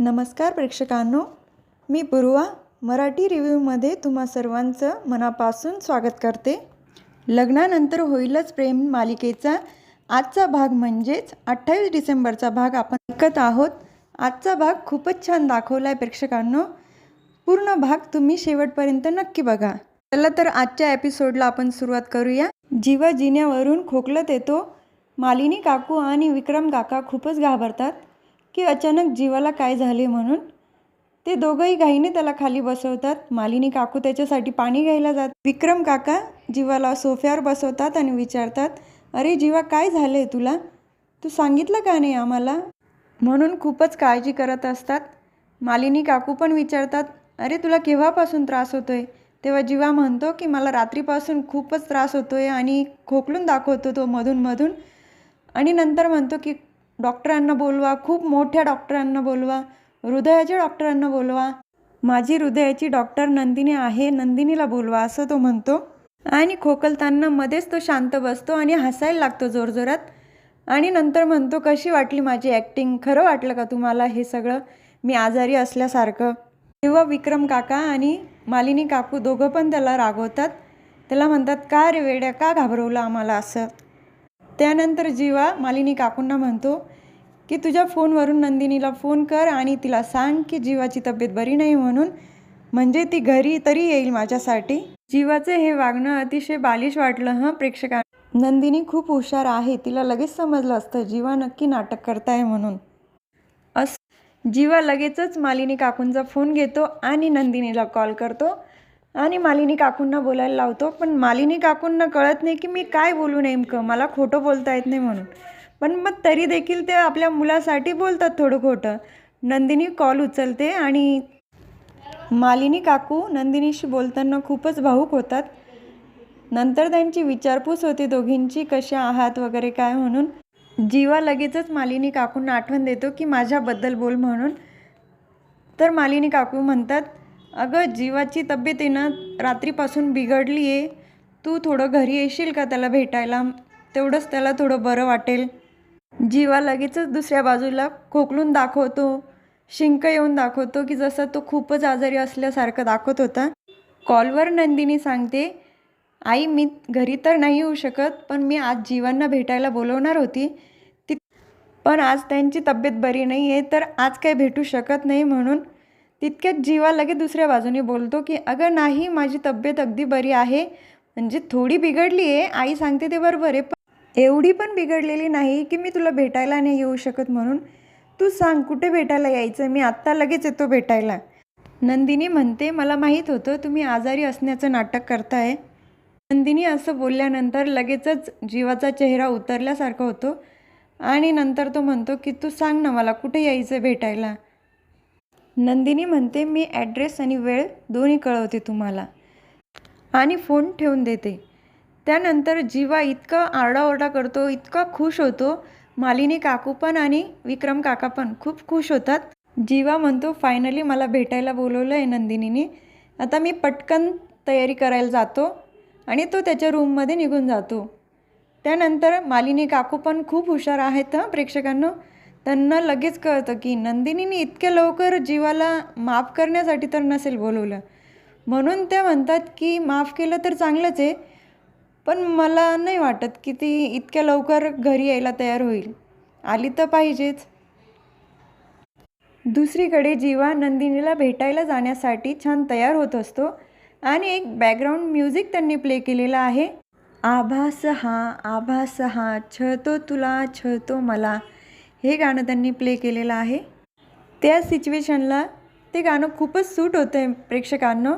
नमस्कार प्रेक्षकांनो मी पूर्वा मराठी रिव्ह्यूमध्ये तुम्हा सर्वांचं मनापासून स्वागत करते. लग्नानंतर होईलच प्रेम मालिकेचा आजचा भाग म्हणजेच अठ्ठावीस डिसेंबरचा भाग आपण ऐकत आहोत. आजचा भाग खूपच छान दाखवला आहे प्रेक्षकांनो. पूर्ण भाग तुम्ही शेवटपर्यंत नक्की बघा. चला तर आजच्या एपिसोडला आपण सुरुवात करूया. जीवा जिन्यावरून खोकलत येतो. मालिनी काकू आणि विक्रम काका खूपच घाबरतात. की अचानक जीवाला काय झाले म्हणून? ते दोघंही घाईने त्याला खाली बसवतात. मालिनी काकू त्याच्यासाठी पाणी घ्यायला जात. विक्रम काका जीवाला सोफ्यावर बसवतात आणि विचारतात अरे जीवा काय झालं आहे तुला? तू सांगितलं का नाही आम्हाला? म्हणून खूपच काळजी करत असतात. मालिनी काकू पण विचारतात अरे तुला केव्हापासून त्रास होतो आहे तेव्हा जीवा म्हणतो की मला रात्रीपासून खूपच त्रास होतो आहे आणि खोकलून दाखवतो तो मधून. आणि नंतर म्हणतो की डॉक्टरांना बोलवा खूप मोठ्या डॉक्टरांना बोलवा हृदयाच्या डॉक्टरांना बोलवा. माझी हृदयाची डॉक्टर नंदिनी आहे नंदिनीला बोलवा असं तो म्हणतो. आणि खोकलताना मध्येच तो शांत बसतो आणि हसायला लागतो जोरजोरात. आणि नंतर म्हणतो कशी वाटली माझी ॲक्टिंग खरं वाटलं का तुम्हाला हे सगळं? मी आजारी असल्यासारखं. तेव्हा विक्रम काका आणि मालिनी काकू दोघं पण त्याला रागवतात. त्याला म्हणतात का रे वेड्या? का घाबरवलं आम्हाला असं? त्यानंतर जीवा मालिनी काकूंना म्हणतो की तुझ्या फोनवरून नंदिनीला फोन कर आणि तिला सांग की जीवाची तब्येत बरी नाही म्हणून. म्हणजे ती घरी तरी येईल माझ्यासाठी. जीवाचे हे वागणं अतिशय बालिश वाटलं हं प्रेक्षकां नंदिनी खूप हुशार आहे. तिला लगेच समजलं असतं जीवा नक्की नाटक करताय म्हणून. अस जीवा लगेचच मालिनी काकूंचा फोन घेतो आणि नंदिनीला कॉल करतो. आणि मालिनी काकूंना बोलायला लावतो पण मालिनी काकूंना कळत नाही की मी काय बोलू नेमकं. मला खोटं बोलता येत नाही म्हणून. पण मग तरी देखील ते आपल्या मुलासाठी बोलतात थोडं खोटं. नंदिनी कॉल उचलते आणि मालिनी काकू नंदिनीशी बोलताना खूपच भाऊक होतात. नंतर त्यांची विचारपूस होती दोघींची कशा आहात वगैरे काय म्हणून. जीवा लगेचच मालिनी काकूंना आठवण देतो की माझ्याबद्दल बोल म्हणून. तर मालिनी काकू म्हणतात अगं जीवाची तब्येत येणं रात्रीपासून बिघडली आहे तू थोडं घरी येशील का त्याला भेटायला? तेवढंच त्याला थोडं बरं वाटेल. जीवा लगेचच दुसऱ्या बाजूला खोकलून दाखवतो. शिंक येऊन दाखवतो की जसं तो खूपच आजारी असल्यासारखं दाखवत होता. कॉलवर नंदिनी सांगते आई मी घरी तर नाही येऊ शकत पण मी आज जीवांना भेटायला बोलवणार होती. ती पण आज त्यांची तब्येत बरी नाही आहे तर आज काही भेटू शकत नाही म्हणून तितक्यात जीवा लगेच दुसऱ्या बाजूने बोलतो की अगं नाही माझी तब्येत अगदी बरी आहे. म्हणजे थोडी बिघडली आहे आई सांगते ते बरोबर आहे पण एवढी पण बिघडलेली नाही की मी तुला भेटायला नाही येऊ शकत म्हणून. तू सांग कुठे भेटायला यायचं मी आत्ता लगेच येतो भेटायला. नंदिनी म्हणते मला माहीत होतं तुम्ही आजारी असण्याचं नाटक करताय. नंदिनी असं बोलल्यानंतर लगेचच जीवाचा चेहरा उतरल्यासारखा होतो आणि नंतर तो म्हणतो की तू सांग ना मला कुठे यायचं भेटायला? नंदिनी म्हणते मी ॲड्रेस आणि वेळ दोन्ही कळवते तुम्हाला. आणि फोन ठेवून देते. त्यानंतर जीवा इतका आरडाओरडा करतो इतका खुश होतो. मालिनी काकू पण आणि विक्रम काका पण खूप खुश होतात. जीवा म्हणतो फायनली मला भेटायला बोलवलं आहे नंदिनीने. आता मी पटकन तयारी करायला जातो आणि तो त्याच्या रूममध्ये निघून जातो. त्यानंतर मालिनी काकू पण खूप हुशार आहेत हं प्रेक्षकांना. त्यांना लगेच कळतं की नंदिनीने इतक्या लवकर जीवाला माफ करण्यासाठी तर नसेल बोलवलं. म्हणून त्या म्हणतात की माफ केलं तर चांगलंच आहे पण मला नाही वाटत की ती इतक्या लवकर घरी यायला तयार होईल. आली तर पाहिजेच. दुसरीकडे जीवा नंदिनीला भेटायला जाण्यासाठी छान तयार होत असतो आणि एक बॅकग्राऊंड म्युझिक त्यांनी प्ले केलेलं आहे. आभास हा आभास हा छळतो तुला छळतो मला. हे गाणं त्यांनी प्ले केलेलं आहे. त्या सिच्युएशनला ते गाणं खूपच सूट होतं आहे प्रेक्षकांना.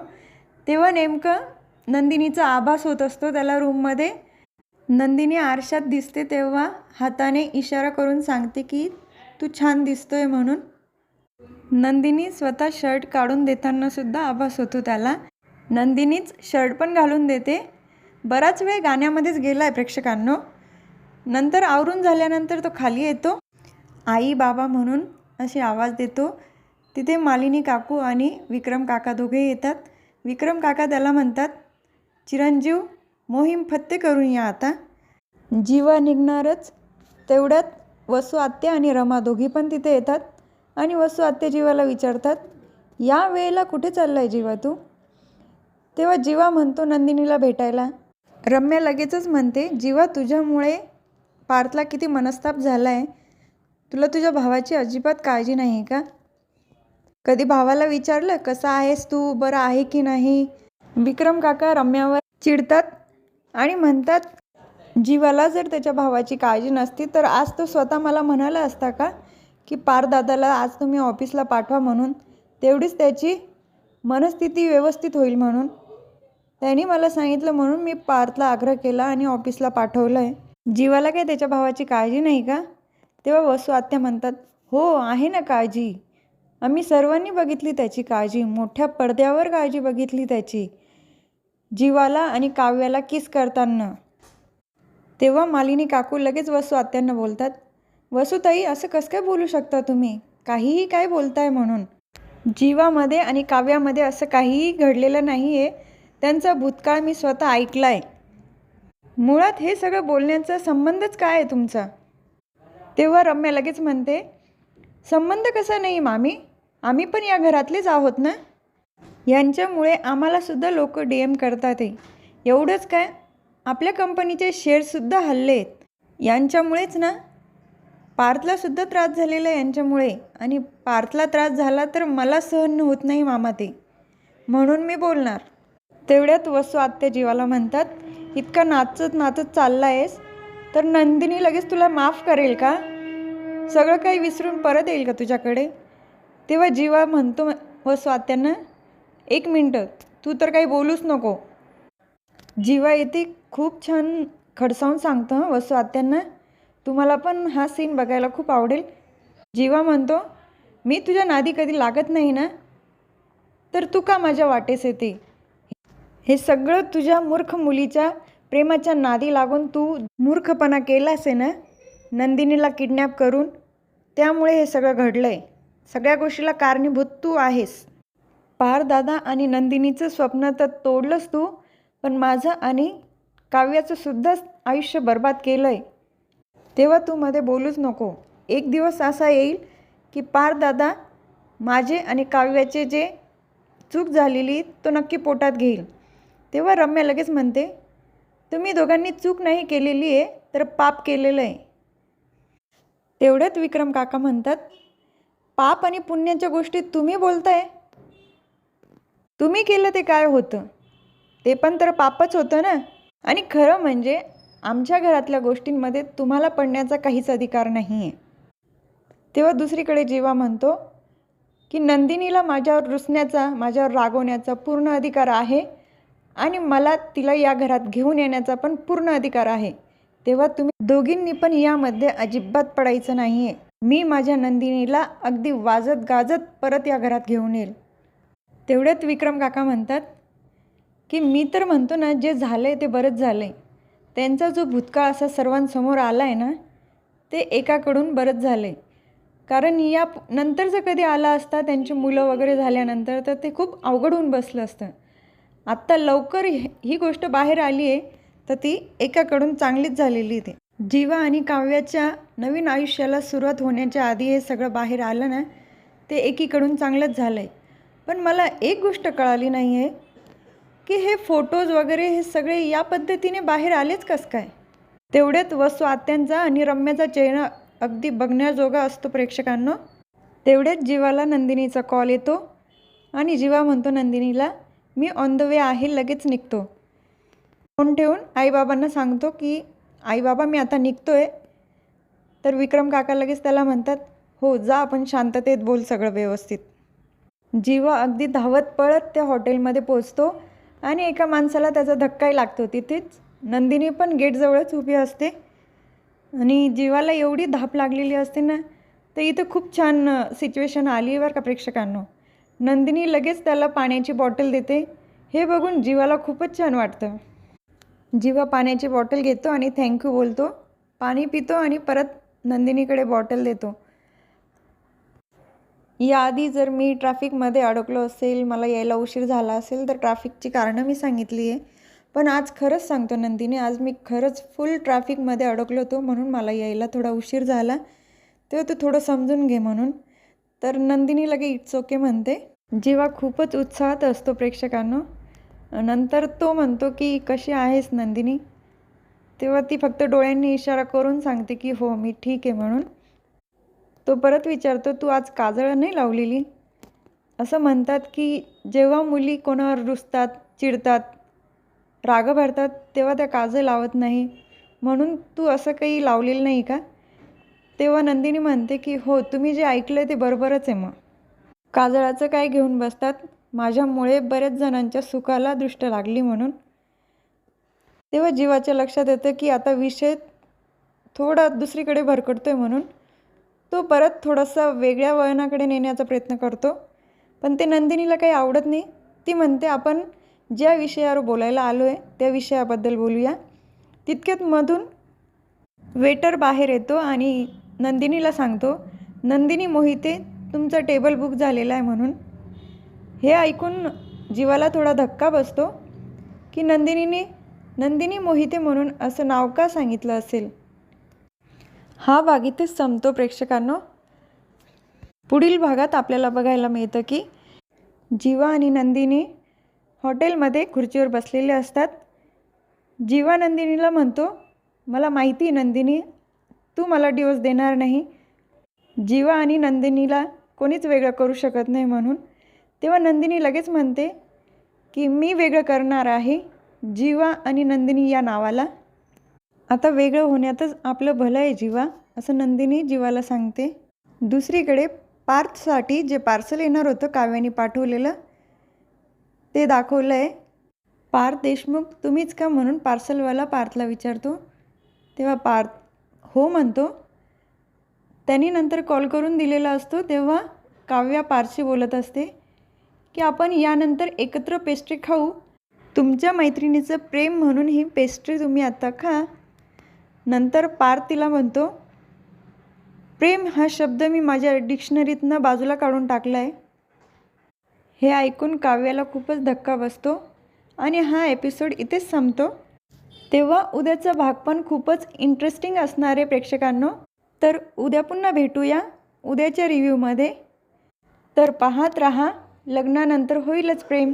तेव्हा नेमकं नंदिनीचा आभास होत असतो त्याला रूममध्ये. नंदिनी आरशात दिसते तेव्हा हाताने इशारा करून सांगते की तू छान दिसतोय म्हणून. नंदिनी स्वतः शर्ट काढून देतानासुद्धा आभास होतो त्याला. नंदिनीच शर्ट पण घालून देते. बराच वेळ गाण्यामध्येच गेला आहे प्रेक्षकांनो. नंतर आवरून झाल्यानंतर तो खाली येतो. आई बाबा म्हणून असे आवाज देतो. तिथे मालिनी काकू आणि विक्रम काका दोघे येतात. विक्रम काका त्याला म्हणतात चिरंजीव मोहीम फत्ते करून या आता. जीवा निघणारच. तेवढ्यात वसू आत्या आणि रमा दोघी पण तिथे येतात आणि वसू आत्या जीवाला विचारतात या वेळेला कुठे चाललाय आहे जीवा तू? तेव्हा जीवा म्हणतो नंदिनीला भेटायला. रम्या लगेचच म्हणते जीवा तुझ्यामुळे पार्थला किती मनस्ताप झाला आहे तुला तुझ्या भावाची अजिबात काळजी नाही आहे का? कधी भावाला विचारलं कसा आहेस तू? बरं आहे की नाही? विक्रम काका रम्यावर चिडतात आणि म्हणतात जीवाला जर त्याच्या भावाची काळजी नसती तर आज तो स्वतः मला म्हणाला असता का? की पार दादाला आज तुम्ही ऑफिसला पाठवा म्हणून. तेवढीच त्याची मनस्थिती व्यवस्थित होईल म्हणून. त्यांनी मला सांगितलं म्हणून मी पार्थला आग्रह केला आणि ऑफिसला पाठवलं आहे जीवाला काय त्याच्या भावाची काळजी नाही का? तेव्हा वसू आत्या म्हणतात हो आहे ना काळजी. आम्ही सर्वांनी बघितली त्याची काळजी. मोठ्या पडद्यावर काळजी बघितली त्याची. जीवाला आणि काव्याला किस करताना? तेव्हा मालिनी काकू लगेच वसू आत्यांना बोलतात वसुताई असं कसं काय बोलू शकता तुम्ही? काहीही काय बोलताय म्हणून. जीवामध्ये आणि काव्यामध्ये असं काहीही घडलेलं नाही आहे त्यांचा भूतकाळ मी स्वतः ऐकला आहे मुळात हे सगळं बोलण्याचा संबंधच काय आहे तुमचा? तेव्हा रम्या लगेच म्हणते संबंध कसा नाही मामी? आम्ही पण या घरातलेच आहोत ना? यांच्यामुळे आम्हालासुद्धा लोक डी एम करतात. आहे एवढंच काय? आपल्या कंपनीचे शेअरसुद्धा हल्ले आहेत. यांच्यामुळेच ना? पार्थलासुद्धा त्रास झालेला आहे यांच्यामुळे. आणि पार्थला त्रास झाला तर मला सहन होत नाही मामा ते. म्हणून मी बोलणार. तेवढ्यात वसू आत्या जीवाला म्हणतात इतका नाचत नाचत चालला आहेस तर नंदिनी लगेच तुला माफ करेल का? सगळं काही विसरून परत येईल का तुझ्याकडे? तेव्हा जीवा म्हणतो वसू आत्यांना एक मिनटं. तू तर काही बोलूच नको. जीवा येते खूप छान खडसावून सांगतो हं वसू आत्यांना. तुम्हाला पण हा सीन बघायला खूप आवडेल. जीवा म्हणतो मी तुझ्या नादी कधी लागत नाही ना? तर तू का माझ्या वाटेस येते? हे सगळं तुझ्या मूर्ख मुलीच्या प्रेमाच्या नादी लागून तू मूर्खपणा केलास आहे ना? नंदिनीला किडनॅप करून. त्यामुळे हे सगळं घडलं आहे सगळ्या गोष्टीला कारणीभूत तू आहेस. पार दादा आणि नंदिनीचं स्वप्न तर तोडलंच तू पण माझं आणि काव्याचं सुद्धा आयुष्य बर्बाद केलं आहे तेव्हा तू मध्ये बोलूच नको. एक दिवस असा येईल की पार दादा माझे आणि काव्याचे जे चूक झालेली तो नक्की पोटात घेईल. तेव्हा रम्या लगेच म्हणते तुम्ही दोघांनी चूक नाही केलेली आहे तर पाप केलेलं आहे. तेवढ्यात विक्रम काका म्हणतात पाप आणि पुण्याच्या गोष्टीत तुम्ही बोलताय? तुम्ही केलं ते काय होतं? ते पण तर पापच होतं ना? आणि खरं म्हणजे आमच्या घरातल्या गोष्टींमध्ये तुम्हाला पडण्याचा काहीच अधिकार नाही आहे तेव्हा दुसरीकडे जेव्हा म्हणतो की नंदिनीला माझ्यावर रुसण्याचा माझ्यावर रागवण्याचा पूर्ण अधिकार आहे आणि मला तिला या घरात घेऊन येण्याचा पण पूर्ण अधिकार आहे तेव्हा तुम्ही दोघींनी पण यामध्ये अजिबात पडायचं नाही आहे मी माझ्या नंदिनीला अगदी वाजत गाजत परत या घरात घेऊन येईल. तेवढ्यात विक्रम काका म्हणतात की मी तर म्हणतो ना जे झालं आहे ते बरंच झालं आहे त्यांचा जो भूतकाळ असा सर्वांसमोर आला आहे ना ते एकाकडून बरंच झालं आहे कारण या नंतर जर कधी आला असता त्यांची मुलं वगैरे झाल्यानंतर तर ते खूप अवघड होऊन बसलं असतं. आत्ता लवकर ही ही गोष्ट बाहेर आली आहे तर ती एकाकडून चांगलीच झालेली आहे. जीवा आणि काव्याच्या नवीन आयुष्याला सुरुवात होण्याच्या आधी हे सगळं बाहेर आलं ना ते एकीकडून चांगलंच झालं आहे पण मला एक गोष्ट कळाली नाही आहे की हे फोटोज वगैरे हे सगळे या पद्धतीने बाहेर आलेच कसं काय? तेवढ्यात वसू आत्यांचा आणि रम्याचा चेहरा अगदी बघण्याजोगा असतो प्रेक्षकांना. तेवढ्यात जीवाला नंदिनीचा कॉल येतो आणि जीवा म्हणतो नंदिनीला मी ऑन द वे आहे लगेच निघतो. फोन ठेवून आईबाबांना सांगतो की आईबाबा मी आता निघतो आहे तर विक्रम काका लगेच त्याला म्हणतात हो जा आपण शांततेत बोल सगळं व्यवस्थित. जीवा अगदी धावत पळत त्या हॉटेलमध्ये पोचतो आणि एका माणसाला त्याचा धक्काही लागतो. तिथेच नंदिनी पण गेटजवळच उभी असते. आणि जीवाला एवढी धाप लागलेली असते ना तर इथं खूप छान सिच्युएशन आली बरं का प्रेक्षकांनो. नंदिनी लगेच त्याला पाण्याची बॉटल देते. हे बघून जीवाला खूपच छान वाटतं. जीवा पाण्याची बॉटल घेतो आणि थँक्यू बोलतो. पाणी पितो आणि परत नंदिनीकडे बॉटल देतो. याआधी जर मी ट्रॅफिकमध्ये अडकलो असेल मला यायला उशीर झाला असेल तर ट्रॅफिकची कारणं मी सांगितली आहे. पण आज खरंच सांगतो नंदिनी आज मी खरंच फुल ट्रॅफिकमध्ये अडकलो होतो म्हणून मला यायला थोडा उशीर झाला. तेव्हा तू थोडं समजून घे म्हणून. तर नंदिनी लगे इट्स ओके म्हणते. जेव्हा खूपच उत्साहात असतो प्रेक्षकांनो नंतर तो म्हणतो की कशी आहेस नंदिनी? तेव्हा ती फक्त डोळ्यांनी इशारा करून सांगते की हो मी ठीक आहे म्हणून. तो परत विचारतो तू आज काजळ नाही लावलेली? असं म्हणतात की जेव्हा मुली कोणावर रुसतात चिडतात राग भरतात तेव्हा त्या काजळ लावत नाही. म्हणून तू असं काही लावलेलं नाही का? तेव्हा नंदिनी म्हणते की हो तुम्ही जे ऐकलं ते बरोबरच आहे मग. काजळाचं काय घेऊन बसतात? माझ्यामुळे बऱ्याच जणांच्या सुखाला दृष्ट लागली म्हणून. तेव्हा जीवाच्या लक्षात येतं की आता विषय थोडा दुसरीकडे भरकटतो आहे म्हणून. तो परत थोडासा वेगळ्या वळणाकडे नेण्याचा प्रयत्न करतो. पण ते नंदिनीला काही आवडत नाही. ती म्हणते आपण ज्या विषयावर बोलायला आलो आहे त्या विषयाबद्दल बोलूया. तितक्यात मधून वेटर बाहेर येतो आणि नंदिनीला सांगतो नंदिनी मोहिते तुमचा टेबल बुक झालेला आहे म्हणून. हे ऐकून जीवाला थोडा धक्का बसतो की नंदिनीने नंदिनी मोहिते म्हणून असं नाव का सांगितलं असेल? हा भाग इथेच संपतो प्रेक्षकांनो. पुढील भागात आपल्याला बघायला मिळतं की जीवा आणि नंदिनी हॉटेलमध्ये खुर्चीवर बसलेले असतात. जीवा नंदिनीला म्हणतो मला माहिती आहे नंदिनी तू मला डिवोर्स देणार नाही. जीवा आणि नंदिनीला कोणीच वेगळं करू शकत नाही म्हणून. तेव्हा नंदिनी लगेच म्हणते की मी वेगळं करणार आहे जीवा आणि नंदिनी या नावाला. आता वेगळं होण्यातच आपलं भलं आहे जीवा असं नंदिनी जीवाला सांगते. दुसरीकडे पार्थसाठी जे पार्सल येणार होतं काव्याने पाठवलेलं ते दाखवलं आहे पार्थ देशमुख तुम्हीच का म्हणून पार्सलवाला पार्थला विचारतो? तेव्हा पार्थ हो म्हणतो. त्यांनी नंतर कॉल करून दिलेला असतो तेव्हा काव्या पारशी बोलत असते की आपण यानंतर एकत्र पेस्ट्री खाऊ. तुमच्या मैत्रिणीचं प्रेम म्हणून ही पेस्ट्री तुम्ही आता खा. नंतर पार्थ तिला म्हणतो प्रेम हा शब्द मी माझ्या डिक्शनरीतनं बाजूला काढून टाकला आहे हे ऐकून काव्याला खूपच धक्का बसतो आणि हा एपिसोड इथेच संपतो. तेव्हा उद्याचा भाग पण खूपच इंटरेस्टिंग असणार आहे प्रेक्षकांनो तर उद्या पुन्हा भेटूया उद्याच्या रिव्ह्यूमध्ये तर पाहत रहा लग्नानंतर होईलच प्रेम.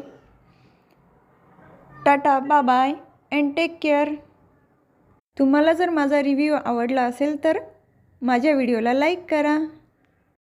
टाटा बा बाय अँड टेक केअर तुम्हाला जर माझा रिव्ह्यू आवडला असेल तर माझ्या व्हिडिओला लाईक करा.